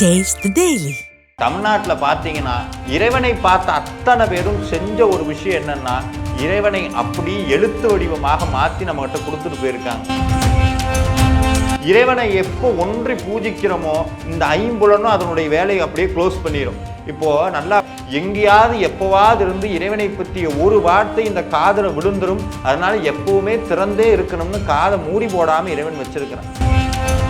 Taste daily தமிழ்நாட்டில் பார்த்தீங்கன்னா இறைவனை பார்த்த அத்தனை பேரும் செஞ்ச ஒரு விஷயம் என்னன்னா இறைவனை அப்படி எழுத்து வடிவமாக மாற்றி நம்மகிட்ட கொடுத்துட்டு போயிருக்காங்க. இறைவனை எப்போ ஒன்றி பூஜிக்கிறோமோ இந்த ஐம்புலனும் அதனுடைய வேலையை அப்படியே க்ளோஸ் பண்ணிடும் இப்போது நல்லா எங்கேயாவது எப்போவாவது இருந்து இறைவனை பற்றிய ஒரு வார்த்தை இந்த காதில் விழுந்துரும். அதனால எப்பவுமே திறந்தே இருக்கணும்னு காதை மூடி போடாமல் இறைவன் வச்சிருக்கிறான்.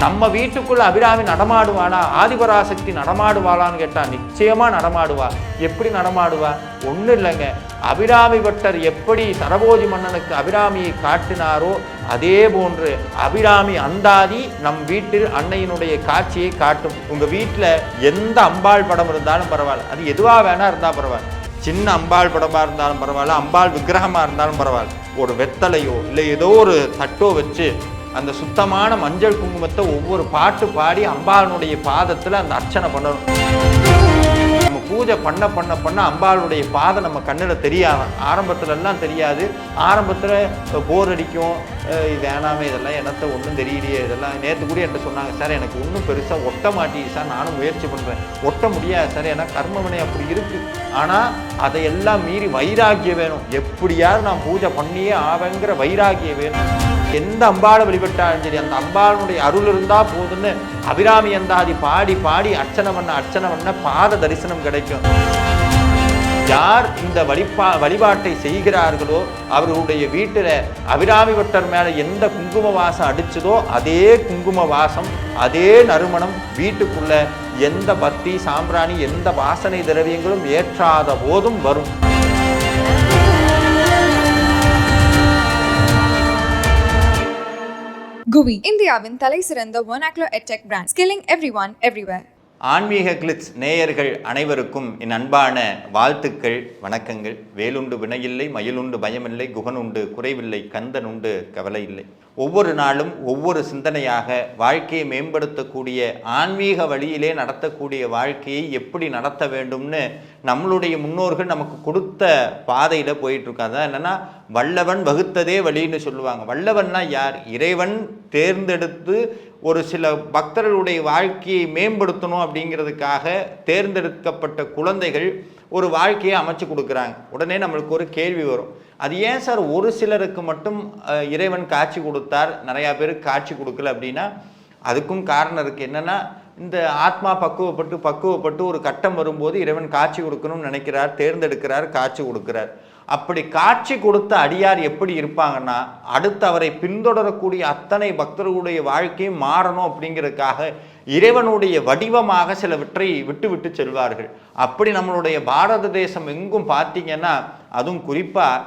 நம்ம வீட்டுக்குள்ள அபிராமி நடமாடுவானா? ஆதிபராசக்தி நடமாடுவாளான்னு கேட்டா நிச்சயமா நடமாடுவா. எப்படி நடமாடுவா? ஒன்றும் இல்லைங்க. அபிராமி பட்டர் எப்படி சரபோஜி மன்னனுக்கு அபிராமியை காட்டினாரோ அதே போன்று அபிராமி அந்தாதி நம் வீட்டில் அன்னையினுடைய காட்சியை காட்டும். உங்க வீட்டில் எந்த அம்பாள் படம் இருந்தாலும் பரவாயில்ல. அது எதுவாக வேணா இருந்தால் பரவாயில்ல. சின்ன அம்பாள் படமாக இருந்தாலும் பரவாயில்ல. அம்பாள் விக்கிரகமாக இருந்தாலும் பரவாயில்ல. ஒரு வெத்தலையோ இல்லை ஏதோ ஒரு தட்டோ வச்சு அந்த சுத்தமான மஞ்சள் குங்குமத்தை ஒவ்வொரு பாட்டு பாடி அம்பாளுடைய பாதத்தில் அந்த அர்ச்சனை பண்ணணும். நம்ம பூஜை பண்ண பண்ண பண்ண அம்பாளுடைய பாதம் நம்ம கண்ணில் தெரியாது. ஆரம்பத்துலலாம் தெரியாது. ஆரம்பத்தில் போர் அடிக்கும். இது வேணாமே இதெல்லாம் என்னத்த ஒன்றும் தெரியலையே இதெல்லாம் நேற்று கூட என்கிட்ட சொன்னாங்க சார் எனக்கு ஒன்றும் பெருசாக ஒட்ட மாட்டேங்குது சார். நானும் முயற்சி பண்ணுறேன் ஒட்ட முடியாது சார். ஏன்னா கர்மவினை அப்படி இருக்குது ஆனால் அதையெல்லாம் மீறி வைராக்கியம் வேணும். எப்படியாவது நான் பூஜை பண்ணியே ஆவேங்கிற வைராக்கியம் வேணும். எந்த அம்பாளை வழிபட்டாலும் சரி அந்த அம்பாளுடைய அருள் இருந்தால் போதுன்னு அபிராமி அந்தாதி பாடி பாடி அர்ச்சனை பண்ண அர்ச்சனை பண்ண பாத தரிசனம் கிடைக்கும். யார் இந்த வழிபா வழிபாட்டை செய்கிறார்களோ அவர்களுடைய வீட்டில் அபிராமி பட்டர் மேலே எந்த குங்கும வாசம் அடிச்சதோ அதே குங்கும வாசம் அதே நறுமணம் வீட்டுக்குள்ள எந்த பத்தி சாம்பிராணி எந்த வாசனை திரவியங்களும் ஏற்றாத போதும் வரும். குவி. இந்தியாவின் தலை சிறந்த ஒனாக்லோ edtech brand skilling every one everywhere ஆன்மீக கிளிட்ஸ் நேயர்கள் அனைவருக்கும் என் அன்பான வாழ்த்துக்கள் வணக்கங்கள். வேலுண்டு வினையில்லை மயிலுண்டு பயமில்லை குகனுண்டு குறைவில்லை கந்தன் உண்டு கவலை இல்லை ஒவ்வொரு நாளும் ஒவ்வொரு சிந்தனையாக வாழ்க்கையை மேம்படுத்தக்கூடிய ஆன்மீக வழியிலே நடத்தக்கூடிய வாழ்க்கையை எப்படி நடத்த வேண்டும்னு நம்மளுடைய முன்னோர்கள் நமக்கு கொடுத்த பாதையில் போயிட்டுருக்காங்க. அதான் என்னென்னா வல்லவன் வகுத்ததே வழின்னு சொல்லுவாங்க. வல்லவன்னா யார்? இறைவன் தேர்ந்தெடுத்து ஒரு சில பக்தர்களுடைய வாழ்க்கையை மேம்படுத்தணும் அப்படிங்கிறதுக்காக தேர்ந்தெடுக்கப்பட்ட குழந்தைகள் ஒரு வாழ்க்கையை அமைச்சு கொடுக்குறாங்க. உடனே நம்மளுக்கு ஒரு கேள்வி வரும். அது ஏன் சார் ஒரு சிலருக்கு மட்டும் இறைவன் காட்சி கொடுத்தார் நிறையா பேருக்கு காட்சி கொடுக்கல அப்படின்னா அதுக்கும் காரணம் இருக்குது என்னென்னா இந்த ஆத்மா பக்குவப்பட்டு பக்குவப்பட்டு ஒரு கட்டம் வரும்போது இறைவன் காட்சி கொடுக்கணும்னு நினைக்கிறார் தேர்ந்தெடுக்கிறார் காட்சி கொடுக்கிறார். அப்படி காட்சி கொடுத்த அடியார் எப்படி இருப்பாங்கன்னா அடுத்து அவரை பின்தொடரக்கூடிய அத்தனை பக்தர்களுடைய வாழ்க்கையும் மாறணும் அப்படிங்கிறதுக்காக இறைவனுடைய வடிவமாக சிலவற்றை விட்டு விட்டு செல்வார்கள். அப்படி நம்மளுடைய பாரத தேசம் எங்கும் பார்த்தீங்கன்னா அதுவும் குறிப்பாக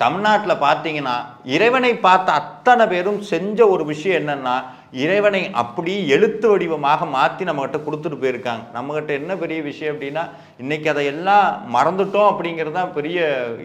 தமிழ்நாட்டில் பார்த்தீங்கன்னா இறைவனை பார்த்த அத்தனை பேரும் செஞ்ச ஒரு விஷயம் என்னென்னா இறைவனை அப்படி எழுத்து வடிவமாக மாற்றி நம்மகிட்ட கொடுத்துட்டு போயிருக்காங்க. நம்மகிட்ட என்ன பெரிய விஷயம் அப்படின்னா இன்னைக்கு அதையெல்லாம் மறந்துட்டோம் அப்படிங்கிறது தான் பெரிய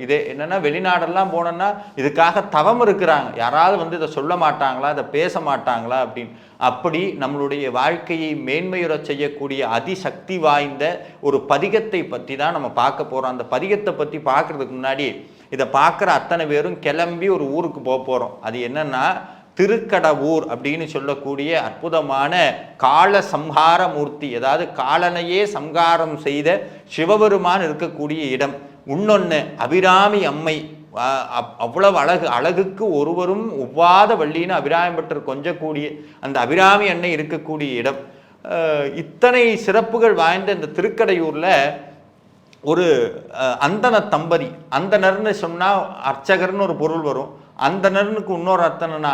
இதே. என்னென்னா வெளிநாடெல்லாம் போனோன்னா இதுக்காக தவம் இருக்கிறாங்க. யாராவது வந்து இதை சொல்ல மாட்டாங்களா இதை பேச மாட்டாங்களா அப்படின்னு. அப்படி நம்மளுடைய வாழ்க்கையை மேன்மையுற செய்யக்கூடிய அதிசக்தி வாய்ந்த ஒரு பதிகத்தை பற்றி தான் நம்ம பார்க்க போகிறோம் அந்த பதிகத்தை பற்றி பார்க்கறதுக்கு முன்னாடி இதை பார்க்குற அத்தனை பேரும் கிளம்பி ஒரு ஊருக்கு போக போகிறோம் அது என்னென்னா திருக்கடவூர் அப்படின்னு சொல்லக்கூடிய அற்புதமான கால சம்ஹார மூர்த்தி அதாவது காலனையே சம்ஹாரம் செய்த சிவபெருமான் இருக்கக்கூடிய இடம். இன்னொன்று அபிராமி அம்மை. அப்- அவ்வளவு அழகு அழகுக்கு ஒருவரும் ஒவ்வாத வள்ளின்னு அபிராமி பெற்று கொஞ்சக்கூடிய அந்த அபிராமி அன்னை இருக்கக்கூடிய இடம். இத்தனை சிறப்புகள் வாய்ந்த இந்த திருக்கடையூரில் ஒரு அந்தன தம்பதி. அந்தனர்னு சொன்னால் அர்ச்சகர்னு ஒரு பொருள் வரும். அந்தனர்னுக்கு இன்னொரு அர்த்தம்னா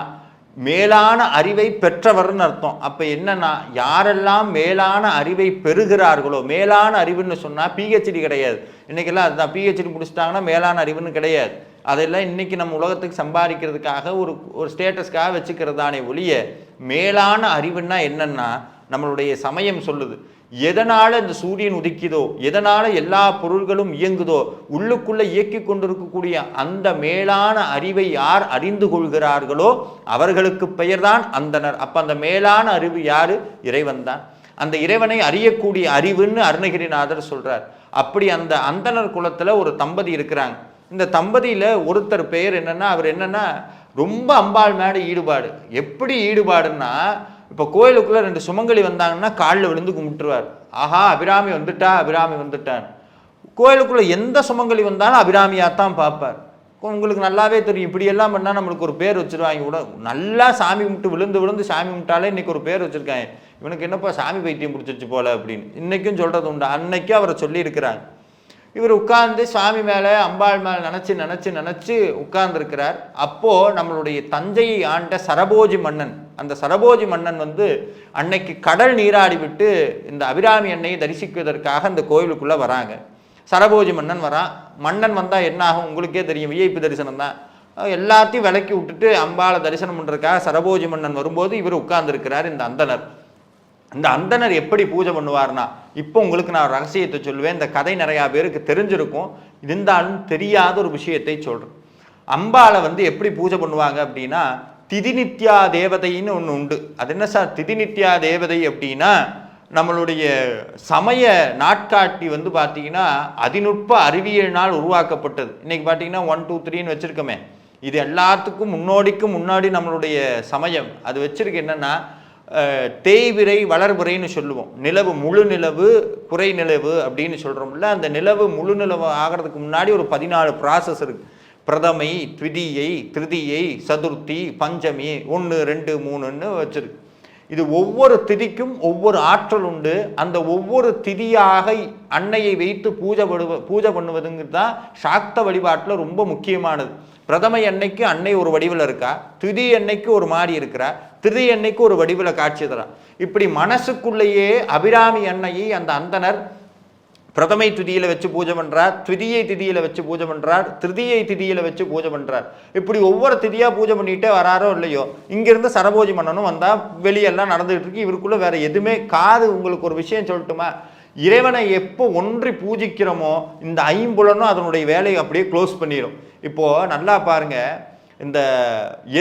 மேலான அறிவை பெற்றவர்னு அர்த்தம். அப்போ என்னன்னா யாரெல்லாம் மேலான அறிவை பெறுகிறார்களோ மேலான அறிவுன்னு சொன்னால் பிஹெச்டி கிடையாது. இன்னைக்கெல்லாம் அதுதான். பிஹெச்டி முடிச்சிட்டாங்கன்னா மேலான அறிவுன்னு கிடையாது. அதெல்லாம் இன்னைக்கு நம்ம உலகத்துக்கு சம்பாதிக்கிறதுக்காக ஒரு ஒரு ஸ்டேட்டஸ்க்காக வச்சுக்கிறதானே ஒழிய மேலான அறிவுன்னா என்னன்னா நம்மளுடைய சமயம் சொல்லுது. எதனால் இந்த சூரியன் உதிக்குதோ எதனால் எல்லா பொருள்களும் இயங்குதோ உள்ளுக்குள்ளே இயக்கி கொண்டிருக்கக்கூடிய அந்த மேலான அறிவை யார் அறிந்து கொள்கிறார்களோ அவர்களுக்கு பெயர்தான் அந்தனர். அப்போ அந்த மேலான அறிவு யார்? இறைவன் தான். அந்த இறைவனை அறியக்கூடிய அறிவுன்னு அருணகிரிநாதர் சொல்கிறார் அப்படி அந்த அந்தனர் குலத்தில் ஒரு தம்பதி இருக்கிறாங்க. இந்த தம்பதியில் ஒருத்தர் பெயர் என்னென்னா அவர் என்னென்னா ரொம்ப அம்பாள் மேல ஈடுபாடு. எப்படி ஈடுபாடுன்னா இப்போ கோயிலுக்குள்ளே ரெண்டு சுமங்கலி வந்தாங்கன்னா காலில் விழுந்து கும்பிட்டுருவார். ஆஹா அபிராமி வந்துட்டா அபிராமி வந்துட்டான். கோயிலுக்குள்ளே எந்த சுமங்கலி வந்தாலும் அபிராமியாக தான் பார்ப்பார் உங்களுக்கு நல்லாவே தெரியும். இப்படியெல்லாம் பண்ணால் நம்மளுக்கு ஒரு பேர் வச்சுருவாங்க. கூட நல்லா சாமி கும்பிட்டு விழுந்து விழுந்து சாமி கும்பிட்டாலே இன்றைக்கி ஒரு பேர் வச்சுருக்காங்க. இவனுக்கு என்னப்பா சாமி பைத்தியம் பிடிச்சிருச்சு போல அப்படின்னு. இன்றைக்கும் சொல்கிறது உண்டு. அன்னைக்கும் அவரை சொல்லியிருக்கிறாங்க. இவர் உட்கார்ந்து சாமி மேலே அம்பாள் மேலே நினச்சி நினச்சி நினச்சி உட்கார்ந்துருக்கிறார். அப்போது நம்மளுடைய தஞ்சையை ஆண்ட சரபோஜி மன்னன் அந்த சரபோஜி மன்னன் வந்து அன்னைக்கு கடல் நீராடி விட்டு இந்த அபிராமி அன்னையை தரிசிக்குவதற்காக அந்த கோயிலுக்குள்ளே வராங்க. சரபோஜி மன்னன் வரான் மன்னன் வந்தால் என்ன ஆகும்? உங்களுக்கே தெரியும். விஐபி தரிசனம் தான். எல்லாத்தையும் விலக்கி விட்டுட்டு அம்பாளை தரிசனம் பண்ணுறதுக்காக சரபோஜி மன்னன் வரும்போது இவர் உட்கார்ந்துருக்கிறார் இந்த அந்தனர். இந்த அந்தனர் எப்படி பூஜை பண்ணுவார்னா இப்போ உங்களுக்கு நான் ரகசியத்தை சொல்லுவேன். இந்த கதை நிறையா பேருக்கு தெரிஞ்சிருக்கும். இருந்தாலும் தெரியாத ஒரு விஷயத்தை சொல்கிறேன் அம்பாளை வந்து எப்படி பூஜை பண்ணுவாங்க அப்படின்னா திதிநித்யா தேவதைன்னு ஒன்று உண்டு. அது என்ன சார்? திதிநித்யா தேவதை அப்படின்னா நம்மளுடைய சமய நாட்காட்டி வந்து பார்த்தீங்கன்னா அதிநுட்ப அறிவியலினால் உருவாக்கப்பட்டது. இன்னைக்கு பார்த்தீங்கன்னா ஒன் டூ த்ரீன்னு வச்சுருக்கோமே. இது எல்லாத்துக்கும் முன்னோடிக்கும் முன்னாடி நம்மளுடைய சமயம். அது வச்சிருக்கு என்னன்னா தேய்விரை வளர்விரைன்னு சொல்லுவோம். நிலவு முழு நிலவு குறை நிலவு அப்படின்னு சொல்கிறோம்ல அந்த நிலவு முழு நிலவு ஆகிறதுக்கு முன்னாடி ஒரு பதினாலு ப்ராசஸ் இருக்குது பிரதமை த்விதியை திருதியை சதுர்த்தி பஞ்சமி ஒன்று ரெண்டு மூணுன்னு வச்சிருக்கு. இது ஒவ்வொரு திதிக்கும் ஒவ்வொரு ஆற்றல் உண்டு. அந்த ஒவ்வொரு திதியாக அன்னையை வைத்து பூஜை படுவ பூஜை பண்ணுவதுங்கிறது தான் சாக்த வழிபாட்டில் ரொம்ப முக்கியமானது. பிரதமை அன்னைக்கு அன்னை ஒரு வடிவில் இருக்கா? திதி அன்னைக்கு ஒரு மாடி இருக்கிறா? திதி அன்னைக்கு ஒரு வடிவில் காட்சி தரா? இப்படி மனசுக்குள்ளேயே அபிராமி அன்னையை அந்த அந்தனர் பிரதமை திதியில் வச்சு பூஜை பண்றார் துதியை திதியில வச்சு பூஜை பண்றார் திருதியை திதியில வச்சு பூஜை பண்றார். இப்படி ஒவ்வொரு திதியா பூஜை பண்ணிட்டே வராரோ இல்லையோ இங்கிருந்து சரபோஜி மன்னனும் வந்தா வெளியெல்லாம் நடந்துகிட்டு இருக்கு. இவருக்குள்ள வேற எதுவுமே காது உங்களுக்கு ஒரு விஷயம் சொல்லட்டுமா? இறைவனை எப்போ ஒன்றி பூஜிக்கிறோமோ இந்த ஐம்புலனும் அதனுடைய வேலையை அப்படியே க்ளோஸ் பண்ணிடும் இப்போ நல்லா பாருங்க இந்த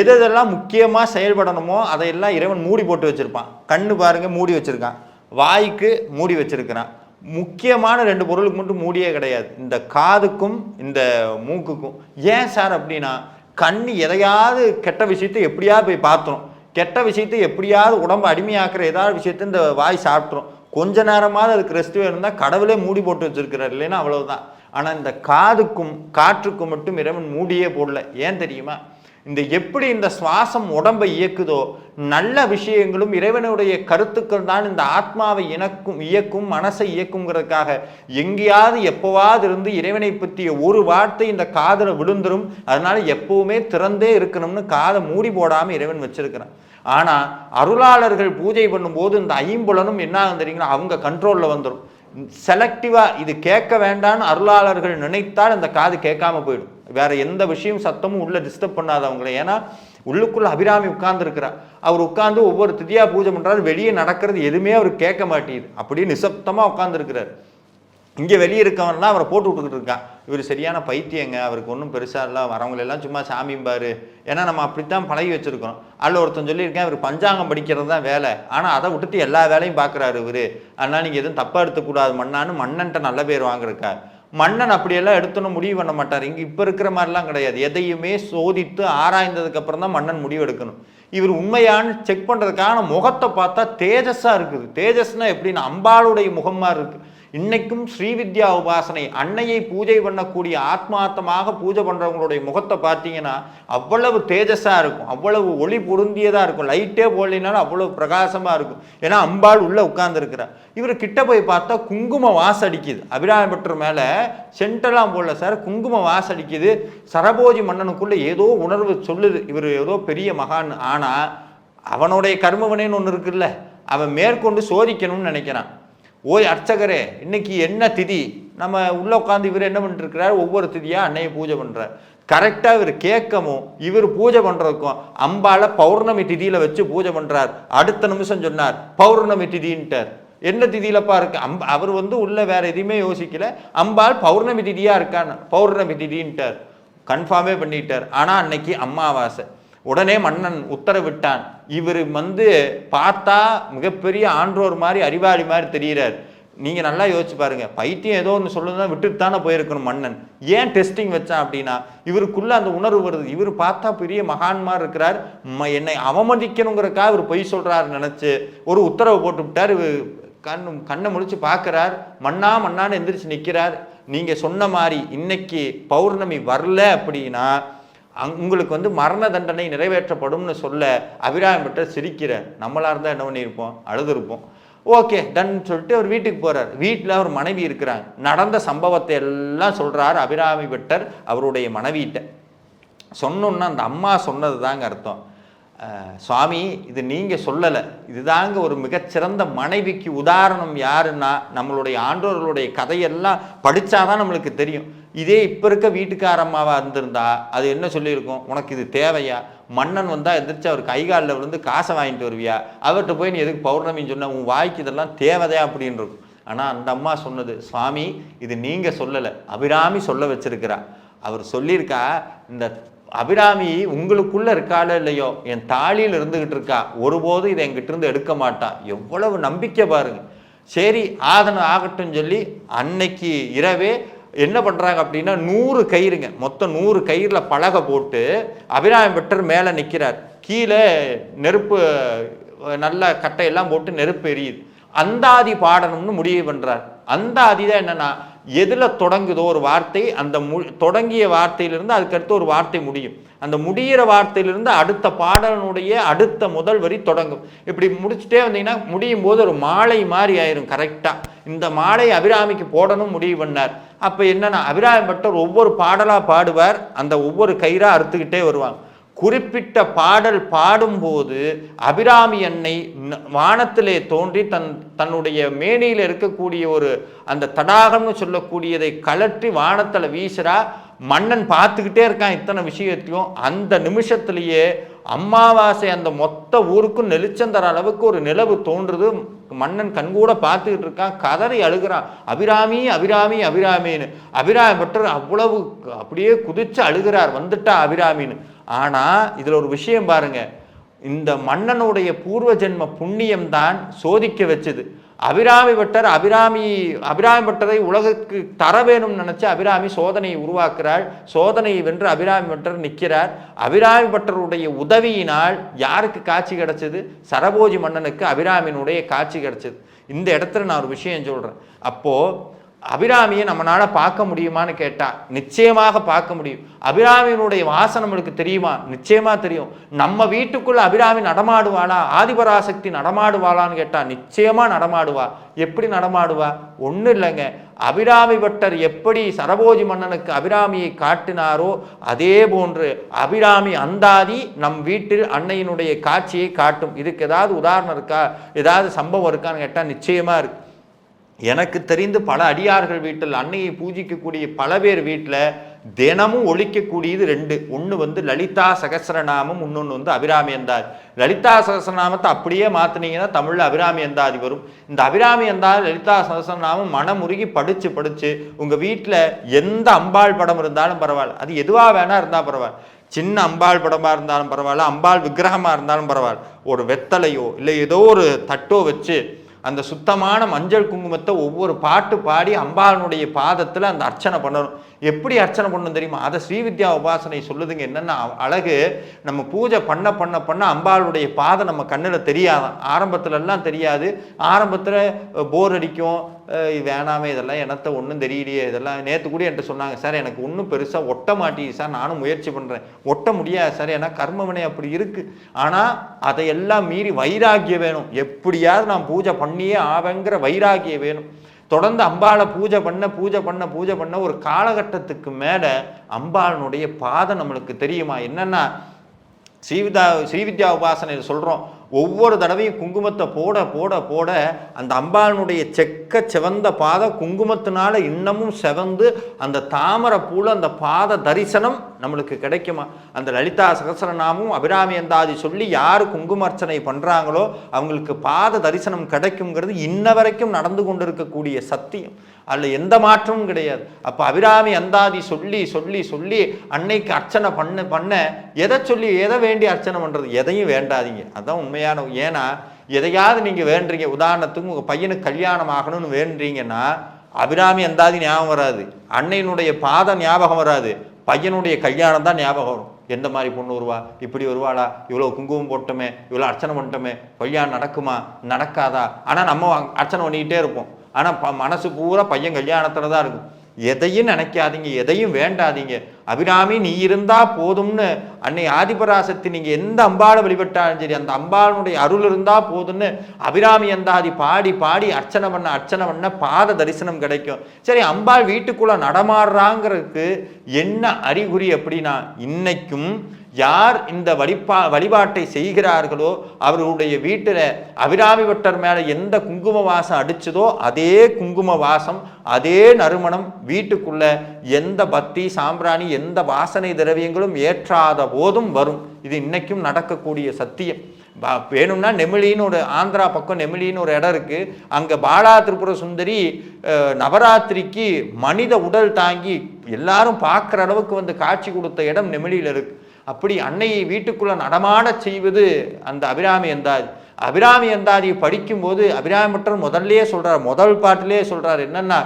எது எதெல்லாம் முக்கியமாக செயல்படணுமோ அதையெல்லாம் இறைவன் மூடி போட்டு வச்சிருப்பான். கண்ணு பாருங்க மூடி வச்சிருக்கான். வாய்க்கு மூடி வச்சிருக்கிறான். முக்கியமான ரெண்டு பொருளுக்கு மட்டும் மூடியே கிடையாது. இந்த காதுக்கும் இந்த மூக்குக்கும். ஏன் சார் அப்படின்னா கண் எதையாவது கெட்ட விஷயத்தை எப்படியாவது போய் பார்த்துரும். கெட்ட விஷயத்தை எப்படியாவது உடம்பு அடிமையாக்குற ஏதாவது விஷயத்தை இந்த வாய் சாப்பிட்ரும் கொஞ்ச நேரமாவது அதுக்கு ரெஸ்ட் வேணும்னா கடவுளே மூடி போட்டு வச்சிருக்கிறார். இல்லைன்னா அவ்வளவுதான். ஆனால் இந்த காதுக்கும் காற்றுக்கும் மட்டும் இறைவன் மூடியே போடல. ஏன் தெரியுமா? இந்த எப்படி இந்த சுவாசம் உடம்பை இயக்குதோ நல்ல விஷயங்களும் இறைவனுடைய கருத்துக்கள் தான் இந்த ஆத்மாவை இணக்கும் இயக்கும் மனசை இயக்குங்கிறதுக்காக எங்கேயாவது எப்போவாவது இருந்து இறைவனை பற்றிய ஒரு வார்த்தை இந்த காதில் விழுந்துரும். அதனால எப்பவுமே திறந்தே இருக்கணும்னு காதை மூடி போடாமல் இறைவன் வச்சிருக்கிறான். ஆனால் அருளாளர்கள் பூஜை பண்ணும்போது இந்த ஐம்புலனும் என்ன ஆகும் தெரியுங்களா? அவங்க கண்ட்ரோலில் வந்துடும் செலக்டிவாக இது கேட்க வேண்டான்னு அருளாளர்கள் நினைத்தால் அந்த காது கேட்காம போயிடும். வேற எந்த விஷயம் சத்தமும் உள்ள டிஸ்டர்ப் பண்ணாதவங்களை. ஏன்னா உள்ளுக்குள்ள அபிராமி உட்கார்ந்துருக்கிறார். அவர் உட்கார்ந்து ஒவ்வொரு திதியா பூஜை பண்றாரு வெளியே நடக்கிறது எதுவுமே அவர் கேட்க மாட்டேங்குது. அப்படியே நிசப்தமாக உட்கார்ந்துருக்கிறார். இங்கே வெளியே இருக்கவன்லாம் அவரை போட்டு விட்டுக்கிட்டு இருக்கான். இவர் சரியான பைத்தியங்க. அவருக்கு ஒன்றும் பெருசாக இல்லை. வரவங்களெல்லாம் சும்மா சாமிம்பாரு ஏன்னா நம்ம அப்படித்தான் பழகி வச்சுருக்கோம் அதில் ஒருத்தன் சொல்லியிருக்கேன் இவர் பஞ்சாங்கம் படிக்கிறது தான் வேலை. ஆனால் அதை விட்டுட்டு எல்லா வேலையும் பார்க்குறாரு இவர். அதனால் நீங்கள் எதுவும் தப்பாக எடுத்துக்கூடாது மண்ணான்னு மன்னன்ட்ட நல்ல பேர் வாங்கியிருக்கார். மன்னன் அப்படியெல்லாம் எடுத்துன்னு முடிவு பண்ண மாட்டார். இங்கே இப்போ இருக்கிற மாதிரிலாம் கிடையாது. எதையுமே சோதித்து ஆராய்ந்ததுக்கப்புறம் தான் மன்னன் முடிவு எடுக்கணும். இவர் உண்மையான்னு செக் பண்ணுறதுக்கான முகத்தை பார்த்தா தேஜஸாக இருக்குது. தேஜஸ்னால் எப்படின்னா அம்பாளுடைய முகமாக இருக்குது இன்னைக்கும் ஸ்ரீவித்யா உபாசனை அன்னையை பூஜை பண்ணக்கூடிய ஆத்மார்த்தமாக பூஜை பண்ணுறவங்களுடைய முகத்தை பார்த்தீங்கன்னா அவ்வளவு தேஜஸாக இருக்கும் அவ்வளவு ஒளி பொருந்தியதாக இருக்கும். லைட்டே போடலினாலும் அவ்வளவு பிரகாசமாக இருக்கும். ஏன்னா அம்பாள் உள்ளே உட்கார்ந்துருக்கிறார் இவர் கிட்ட போய் பார்த்தா குங்கும வாசடிக்குது அபிராமி பெற்ற மேலே சென்டெல்லாம் போடல சார் குங்கும வாசடிக்குது சரபோஜி மன்னனுக்குள்ளே ஏதோ உணர்வு சொல்லுது. இவர் ஏதோ பெரிய மகான். ஆனால் அவனுடைய கர்மவனேன்னு ஒன்று இருக்குல்ல அவன் மேற்கொண்டு சோதிக்கணும்னு நினைக்கிறான். ஓய் அர்ச்சகரே இன்னைக்கு என்ன திதி? நம்ம உள்ள உட்காந்து இவர் என்ன பண்ணிட்டுருக்கிறார்? ஒவ்வொரு திதியா அன்னையை பூஜை பண்ணுறார் கரெக்டா இவர் கேட்கவும் இவர் பூஜை பண்றதுக்கும் அம்பால பௌர்ணமி திதியில வச்சு பூஜை பண்றார். அடுத்த நிமிஷம் சொன்னார் பௌர்ணமி திதின்ட்டார். என்ன திதியிலப்பா இருக்கு அம்ப அவர் வந்து உள்ள வேற எதையுமே யோசிக்கல. அம்பாள் பௌர்ணமி திதியா இருக்கான்னு பௌர்ணமி திதின்ட்டார். கன்ஃபார்மே பண்ணிட்டார். ஆனா அன்னைக்கு அம்மாவாசை. உடனே மன்னன் உத்தரவிட்டான். இவர் வந்து பார்த்தா மிகப்பெரிய ஆன்றோர் மாதிரி அறிவாளி மாதிரி தெரிகிறார் நீங்கள் நல்லா யோசிச்சு பாருங்க. பைத்தியம் ஏதோ ஒன்று சொல்லுதான் விட்டுட்டு தானே போயிருக்கணும் மன்னன். ஏன் டெஸ்டிங் வச்சான் அப்படின்னா இவருக்குள்ள அந்த உணர்வு வருது. இவர் பார்த்தா பெரிய மகான்மார் இருக்கிறார். ம- என்னை அவமதிக்கணுங்கிறக்காக இவர் பொய் சொல்கிறாரு நினச்சி ஒரு உத்தரவு போட்டு விட்டார். இவர் கண் கண்ணை முழிச்சு பார்க்குறார். மண்ணா மண்ணான்னு எந்திரிச்சு நிற்கிறார் நீங்கள் சொன்ன மாதிரி இன்னைக்கு பௌர்ணமி வரல அப்படின்னா உங்களுக்கு வந்து மரண தண்டனை நிறைவேற்றப்படும்னு சொல்ல அபிராமி சிரிக்கிற. நம்மளாக இருந்தால் என்ன பண்ணியிருப்போம் அழுதுருப்போம். ஓகே டன் சொல்லிட்டு அவர் வீட்டுக்கு போகிறார் வீட்டில் அவர் மனைவி இருக்கிறாங்க. நடந்த சம்பவத்தை எல்லாம் சொல்கிறார் அபிராமி பெட்டர் அவருடைய மனைவியிட்ட சொன்னோன்னா அந்த அம்மா சொன்னது தாங்க அர்த்தம் சுவாமி இது நீங்கள் சொல்லலை. இதுதாங்க ஒரு மிகச்சிறந்த மனைவிக்கு உதாரணம் யாருன்னா நம்மளுடைய ஆண்டோர்களுடைய கதையெல்லாம் படித்தாதான் நம்மளுக்கு தெரியும். இதே இப்போ இருக்க வீட்டுக்காரம்மாவா இருந்திருந்தா அது என்ன சொல்லியிருக்கும்? உனக்கு இது தேவையா? மன்னன் வந்தா எந்திரிச்சு அவர் கை காலில் விழுந்து காசை வாங்கிட்டு வருவியா? அவர்கிட்ட போய் நீ எதுக்கு பௌர்ணமின்னு சொன்ன? உன் வாய்க்கு இதெல்லாம் தேவையா அப்படின்னு இருக்கும். ஆனால் அந்த அம்மா சொன்னது சுவாமி இது நீங்கள் சொல்லலை. அபிராமி சொல்ல வச்சிருக்கிறா. அவர் சொல்லியிருக்கா இந்த அபிராமி உங்களுக்குள்ளே இருக்காளோ இல்லையோ? என் தாலியில் இருந்துகிட்டு இருக்கா. ஒருபோதும் இதை எங்கிட்டிருந்து எடுக்க மாட்டான் எவ்வளவு நம்பிக்கை பாருங்க. சரி ஆதன ஆகட்டும் சொல்லி அன்னைக்கு இரவே என்ன பண்ணுறாங்க அப்படின்னா நூறு கயிறுங்க. மொத்தம் நூறு கயிறில் பலகை போட்டு அபிராமி பெற்றர் மேலே நிற்கிறார் கீழே நெருப்பு நல்ல கட்டையெல்லாம் போட்டு நெருப்பு எரியுது. அந்தாதி பாடணும்னு முடிவு பண்ணுறார் அந்தாதி தான் என்னென்னா எதில் தொடங்குதோ ஒரு வார்த்தை அந்த மு தொடங்கிய வார்த்தையிலிருந்து அதுக்கடுத்து ஒரு வார்த்தை முடியும். அந்த முடியிற வார்த்தையிலிருந்து அடுத்த பாடலனுடைய அடுத்த முதல் வரி தொடங்கும். இப்படி முடிச்சுட்டே வந்தீங்கன்னா முடியும் போது ஒரு மாலை மாதிரி ஆயிரும் கரெக்டாக இந்த மாலை அபிராமிக்கு போடணும் முடிவு பண்ணார். அப்போ என்னன்னா அபிராமி பட்டர் ஒவ்வொரு பாடலாக பாடுவார் அந்த ஒவ்வொரு கயிறாக அறுத்துக்கிட்டே வருவாங்க. குறிப்பிட்ட பாடல் பாடும்போது அபிராமி அன்னை வானத்திலே தோன்றி தன் தன்னுடைய மேனியில் இருக்கக்கூடிய ஒரு அந்த தடாகம்னு சொல்லக்கூடியதை கலற்றி வானத்தில் வீசுறா. மன்னன் பார்த்துக்கிட்டே இருக்கான் இத்தனை விஷயத்தையும். அந்த நிமிஷத்துலேயே அமாவாசை அந்த மொத்த ஊருக்கும் நெளிச்சம் தர அளவுக்கு ஒரு நிலவு தோன்றுது. மன்னன் கண்கூட பார்த்துக்கிட்டு இருக்கான். கதறி அழுகிறான். அபிராமி அபிராமி அபிராமின்னு. அபிராமி பட்டர் அவ்வளவு அப்படியே குதிச்சு அழுகிறார். வந்துட்டா அபிராமின்னு. ஆனால் இதில் ஒரு விஷயம் பாருங்க. இந்த மன்னனுடைய பூர்வ ஜென்ம புண்ணியம்தான் சோதிக்க வச்சது. அபிராமி பட்டர் அபிராமி அபிராமி பட்டரை உலகுக்கு தர வேணும்னு நினச்சி அபிராமி சோதனையை உருவாக்குறாள். சோதனையை வென்று அபிராமி பட்டர் நிற்கிறார். அபிராமி பட்டருடைய உதவியினால் யாருக்கு காட்சி கிடைச்சது? சரபோஜி மன்னனுக்கு அபிராமியினுடைய காட்சி கிடச்சிது. இந்த இடத்துல நான் ஒரு விஷயம் சொல்கிறேன் அப்போது அபிராமியை நம்மளால பார்க்க முடியுமான்னு கேட்டா நிச்சயமாக பார்க்க முடியும். அபிராமியினுடைய வாசம் நம்மளுக்கு தெரியுமா? நிச்சயமா தெரியும். நம்ம வீட்டுக்குள்ள அபிராமி நடமாடுவாளா? ஆதிபராசக்தி நடமாடுவாளான்னு கேட்டா நிச்சயமா நடமாடுவா. எப்படி நடமாடுவா? ஒன்றும் இல்லைங்க. அபிராமி பட்டர் எப்படி சரபோஜி மன்னனுக்கு அபிராமியை காட்டினாரோ அதே போன்று அபிராமி அந்தாதி நம் வீட்டில் அன்னையினுடைய காட்சியை காட்டும். இதுக்கு ஏதாவது உதாரணம் இருக்கா? ஏதாவது சம்பவம் இருக்கான்னு கேட்டால் நிச்சயமா இருக்கு. எனக்கு தெரிந்து பல அடியார்கள் வீட்டில் அன்னையை பூஜிக்கக்கூடிய பல பேர் வீட்டில் தினமும் ஒழிக்கக்கூடியது ரெண்டு. ஒன்று வந்து லலிதா சகஸ்ரநாமம் இன்னொன்று வந்து அபிராமி அந்தாதி. லலிதா சகசரநாமத்தை அப்படியே மாற்றினீங்கன்னா தமிழில் அபிராமி அந்தாதி வரும். இந்த அபிராமி அந்தாதி லலிதா சகசரநாமம் மனமுருகி படித்து படித்து உங்கள் வீட்டில் எந்த அம்பாள் படம் இருந்தாலும் பரவாயில்ல. அது எதுவாக வேணால் இருந்தால் பரவாயில்ல. சின்ன அம்பாள் படமாக இருந்தாலும் பரவாயில்ல. அம்பாள் விக்கிரகமாக இருந்தாலும் பரவாயில்ல. ஒரு வெத்தலையோ இல்லை ஏதோ ஒரு தட்டோ வச்சு அந்த சுத்தமான மஞ்சள் குங்குமத்தை ஒவ்வொரு பாட்டு பாடி அம்பாளுடைய பாதத்தில் அந்த அர்ச்சனை பண்ணணும். எப்படி அர்ச்சனை பண்ணணும் தெரியுமா? அதை ஸ்ரீவித்யா உபாசனை சொல்லுதுங்க. என்னென்னா அழகு நம்ம பூஜை பண்ண பண்ண பண்ண அம்பாளுடைய பாதை நம்ம கண்ணில் தெரியாதான். ஆரம்பத்துலலாம் தெரியாது. ஆரம்பத்தில் போர் அடிக்கும். வேணாமே இதெல்லாம் எனத்த ஒன்றும் தெரியலையே இதெல்லாம் நேற்று கூட என்கிட்ட சொன்னாங்க. சார் எனக்கு ஒன்றும் பெருசாக ஒட்ட மாட்டேங்குது சார். நானும் முயற்சி பண்ணுறேன் ஒட்ட முடியாது சார். ஏன்னா கர்மவினை அப்படி இருக்குது ஆனால் அதையெல்லாம் மீறி வைராக்கியம் வேணும். எப்படியாவது நான் பூஜை பண்ணியே ஆவேங்கிற வைராக்கியம் வேணும். தொடர்ந்து அம்பாளை பூஜை பண்ண பூஜை பண்ண பூஜை பண்ண ஒரு காலகட்டத்துக்கு மேலே அம்பாளனுடைய பாதம் நம்மளுக்கு தெரியுமா? என்னன்னா ஸ்ரீவிதா ஸ்ரீவித்யா உபாசனையில் சொல்கிறோம் ஒவ்வொரு தடவையும் குங்குமத்தை போட போட போட அந்த அம்பாளுடைய செக்க செவந்த பாத குங்குமத்தினால இன்னமும் செவந்து அந்த தாமரை பூல அந்த பாத தரிசனம் நம்மளுக்கு கிடைக்குமா? அந்த லலிதா சகசரநாமும் அபிராமி அந்தாதி சொல்லி யார் குங்குமர்ச்சனை பண்ணுறாங்களோ அவங்களுக்கு பாத தரிசனம் கிடைக்குங்கிறது இன்ன வரைக்கும் நடந்து கொண்டிருக்கக்கூடிய சத்தியம். அதில் எந்த மாற்றமும் கிடையாது. அப்போ அபிராமி அந்தாதி சொல்லி சொல்லி சொல்லி அன்னைக்கு அர்ச்சனை பண்ண பண்ண எதை சொல்லி எதை வேண்டி அர்ச்சனை பண்ணுறது எதையும் வேண்டாதீங்க. அதுதான் உண்மையான ஏன்னா எதையாவது நீங்கள் வேண்டுறீங்க உதாரணத்துக்கு உங்கள் பையனுக்கு கல்யாணம் ஆகணும்னு வேண்டுறீங்கன்னா அபிராமி அந்தாதி ஞாபகம் வராது. அன்னையினுடைய பாதம் ஞாபகம் வராது. பையனுடைய கல்யாணம் தான் ஞாபகம் வரும். எந்த மாதிரி பொண்ணு வருவா? இப்படி வருவாளா? இவ்வளோ குங்குமம் போட்டோமே இவ்வளோ அர்ச்சனை பண்ணிட்டோமே கல்யாணம் நடக்குமா? நடக்காதா? ஆனால் நம்ம அர்ச்சனை பண்ணிக்கிட்டே இருப்போம். ஆனால் ப மனசு பூரா பையன் கல்யாணத்தில் தான் இருக்கும். எதையும் நினைக்காதீங்க எதையும் வேண்டாதீங்க. அபிராமி நீ இருந்தா போதும்னு அன்னை ஆதிபராசக்தி நீங்க எந்த அம்பாளை வழிபட்டாலும் சரி அந்த அம்பாளுடைய அருள் இருந்தா போதும்னு அபிராமி அந்தாதி பாடி பாடி அர்ச்சனை பண்ண அர்ச்சனை பண்ண பாத தரிசனம் கிடைக்கும். சரி அம்பாள் வீட்டுக்குள்ள நடமாடுறாங்கிறதுக்கு என்ன அறிகுறி அப்படின்னா இன்னைக்கும் யார் இந்த வழிபா வழிபாட்டை செய்கிறார்களோ அவர்களுடைய வீட்டில் அபிராமி பட்டர் மேலே எந்த குங்கும வாசம் அடிச்சதோ அதே குங்கும வாசம் அதே நறுமணம் வீட்டுக்குள்ள எந்த பக்தி சாம்பிராணி எந்த வாசனை திரவியங்களும் ஏற்றாத போதும் வரும். இது இன்னைக்கும் நடக்கக்கூடிய சத்தியம். வேணும்னா நெமிலின்னு ஒரு ஆந்திரா பக்கம் நெமிலின்னு ஒரு இடம் இருக்கு. அங்கே பாலா திரிபுர சுந்தரி நவராத்திரிக்கு மனித உடல் தாங்கி எல்லாரும் பார்க்குற அளவுக்கு வந்து காட்சி கொடுத்த இடம் நெமிலியில் இருக்குது அப்படி அன்னையை வீட்டுக்குள்ள நடமாடச் செய்வது அந்த அபிராமி அந்தாதி அபிராமி அந்தாதியை படிக்கும்போது அபிராமி மற்றர் முதல்லயே சொல்றார் முதல் பாட்டிலே சொல்றார் என்னன்னா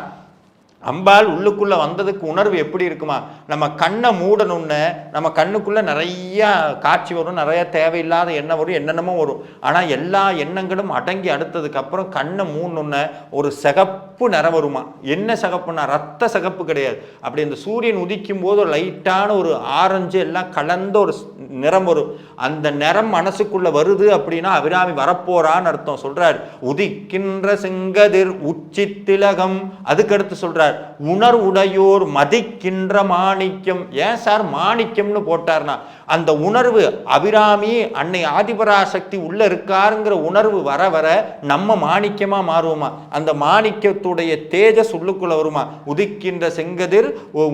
அம்பாள் உள்ளுக்குள்ள வந்ததுக்கு உணர்வு எப்படி இருக்குமா? நம்ம கண்ணை மூடணும்னு நம்ம கண்ணுக்குள்ள நிறைய காட்சி வரும் நிறைய தேவையில்லாத எண்ணம் வரும் என்னென்னமோ வரும். ஆனா எல்லா எண்ணங்களும் அடங்கி அடுத்ததுக்கு அப்புறம் கண்ணை மூடணும்னு ஒரு சிகப்பு நிறம் வருமா? என்ன சிகப்புனா ரத்த சிகப்பு கிடையாது. அப்படி இந்த சூரியன் உதிக்கும் போது ஒரு லைட்டான ஒரு ஆரஞ்சு எல்லாம் கலந்த ஒரு ஸ்- நிறம் வரும். அந்த நிறம் மனசுக்குள்ள வருது அப்படின்னா அபிராமி வரப்போறான்னு அர்த்தம். சொல்றார் உதிக்கின்ற செங்கதிர் உச்சி திலகம் அதுக்கடுத்து சொல்றார் உணர்வுடையோர் மதிக்கின்ற மாணிக்கம். ஏன் சார் மாணிக்கம்னு போட்டார்னா அந்த உணர்வு அபிராமி அன்னை ஆதிபராசக்தி உள்ள இருக்காருங்கிற உணர்வு வர வர நம்ம மாணிக்கமா மாறுவோமா? அந்த மாணிக்கத்துடைய தேஜஸ் உள்ளுக்குள்ள வருமா? உதிக்கின்ற செங்கதிர்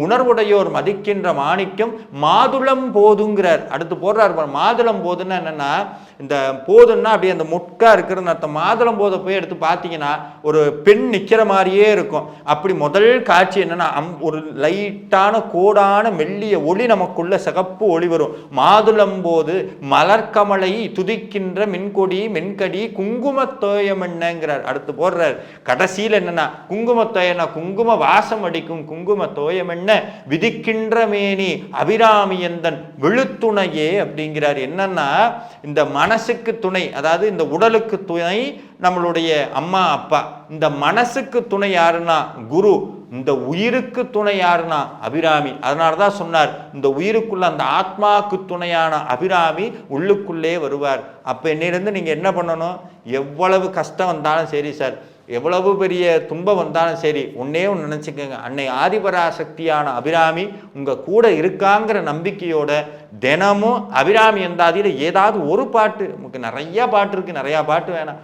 உணர்வுடையோர் மதிக்கின்ற மாணிக்கம் மாதுளம் போதுங்கிறார். அடுத்து போடுறார் பாரு, மாதுளம் போதுன்னா என்னன்னா இந்த போதுன்னா அப்படியே அந்த முட்கா இருக்கிறது அர்த்தம். மாதுளம் போதை போய் எடுத்து பார்த்தீங்கன்னா ஒரு பெண் நிக்கிற மாதிரியே இருக்கும். அப்படி முதல் காட்சி என்னன்னா அம் ஒரு லைட்டான கோடான மெல்லிய ஒளி நமக்குள்ள சிகப்பு ஒளி வரும். மாதுளம் போது மலர்கமலை துதிக்கின்ற மின்கொடி மென்கடி குங்குமத்தோயம் என்னங்கிறார். அடுத்து போடுறார். கடைசியில் என்னன்னா குங்குமத்தோயனா குங்கும வாசம் அடிக்கும். குங்கும தோயம் என்ன? விதிக்கின்ற மேனி அபிராமியந்தன் விழுத்துணையே அப்படிங்கிறார். என்னன்னா இந்த மனசுக்கு துணை அதாவது இந்த உடலுக்கு துணை நம்மளுடைய அம்மா அப்பா. இந்த மனசுக்கு துணை யாருன்னா குரு. இந்த உயிருக்கு துணை யாருன்னா அபிராமி. அதனால தான் சொன்னார் இந்த உயிருக்குள்ள அந்த ஆத்மாவுக்கு துணையான அபிராமி உள்ளுக்குள்ளே வருவார். அப்போ என்னிலிருந்து நீங்கள் என்ன பண்ணணும்? எவ்வளவு கஷ்டம் வந்தாலும் சரி சார் எவ்வளவு பெரிய துன்பம் வந்தாலும் சரி ஒன்னே ஒன்று நினச்சிக்கோங்க. அன்னை ஆதிபராசக்தியான அபிராமி உங்கள் கூட இருக்காங்கிற நம்பிக்கையோட தினமும் அபிராமி எந்தாதியில் ஏதாவது ஒரு பாட்டு நமக்கு நிறையா பாட்டு இருக்குது நிறையா பாட்டு வேணாம்.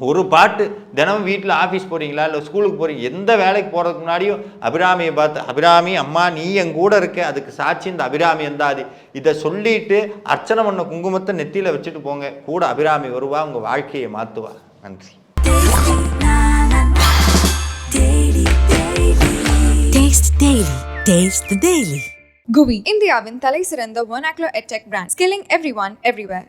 ஒரு பாட்டு தினமும் வீட்டில் ஆஃபீஸ் போகிறீங்களா இல்லை ஸ்கூலுக்கு போகிறீங்க எந்த வேலைக்கு போகிறதுக்கு முன்னாடியும் அபிராமியை பார்த்து அபிராமி அம்மா நீ என் கூட இருக்க அதுக்கு சாட்சி இந்த அபிராமி எந்தாதி இதை சொல்லிட்டு அர்ச்சனை பண்ண குங்குமத்தை நெத்தியில் வச்சுட்டு போங்க கூட அபிராமி வருவா உங்கள் வாழ்க்கையை மாற்றுவா நன்றி Taste the Daily. GUI இந்தியாவின் தலை சிறந்த vernacular edtech brand, skilling everyone everywhere.